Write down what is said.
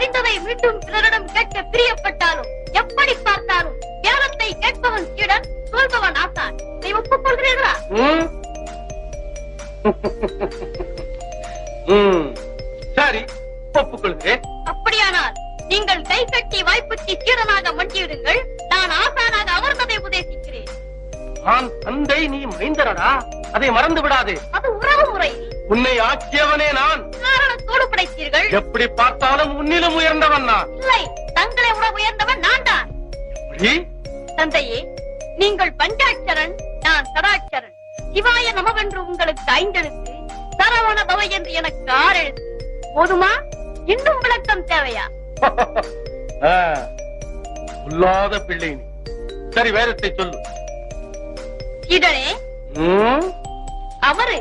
மீண்டும் பிறரிடம் கேட்க பிரியப்பட்டாலும் எப்படி பார்த்தாலும் வேதத்தை கேட்பவன் சீடன் சொல்பவன் ஆசான். இதை ஒப்புக்கொள்கிறீர்களா. சரி ஒப்புக்கொள்கிறேன். அப்படியானால் நீங்கள் கை கட்டி வாய்ப்புத்தி சீடனாக மண்டியிடுங்கள். நான் ஆசானாக அமர்ந்ததை உபதேசிக்கிறேன். நான் தந்தை நீ மைந்தரடா. அதை மறந்து விடாதே. அது உறவு முறை. உன்னை ஆக்கியவனே நான். காரணத்தோடு படைத்தீர்கள் எப்படி பார்த்தாலும் உன்னிலும் உயர்ந்தவன் நான். இல்லை தங்களை உட உயர்ந்தவன் நான் தான்? தந்தையே நீங்கள் பஞ்சாட்சரன் நான் சடாட்சரன் சிவாய நமவென்று உங்களுக்கு ஐந்தெழுத்து சரவண பவ என்று எனக்கு ஆறு எழுத்து போதுமா? இன்னும் விளக்கம் தேவையா? பொல்லாத பிள்ளை சரி வேதத்தை சொல்லு. ம்? அவரு.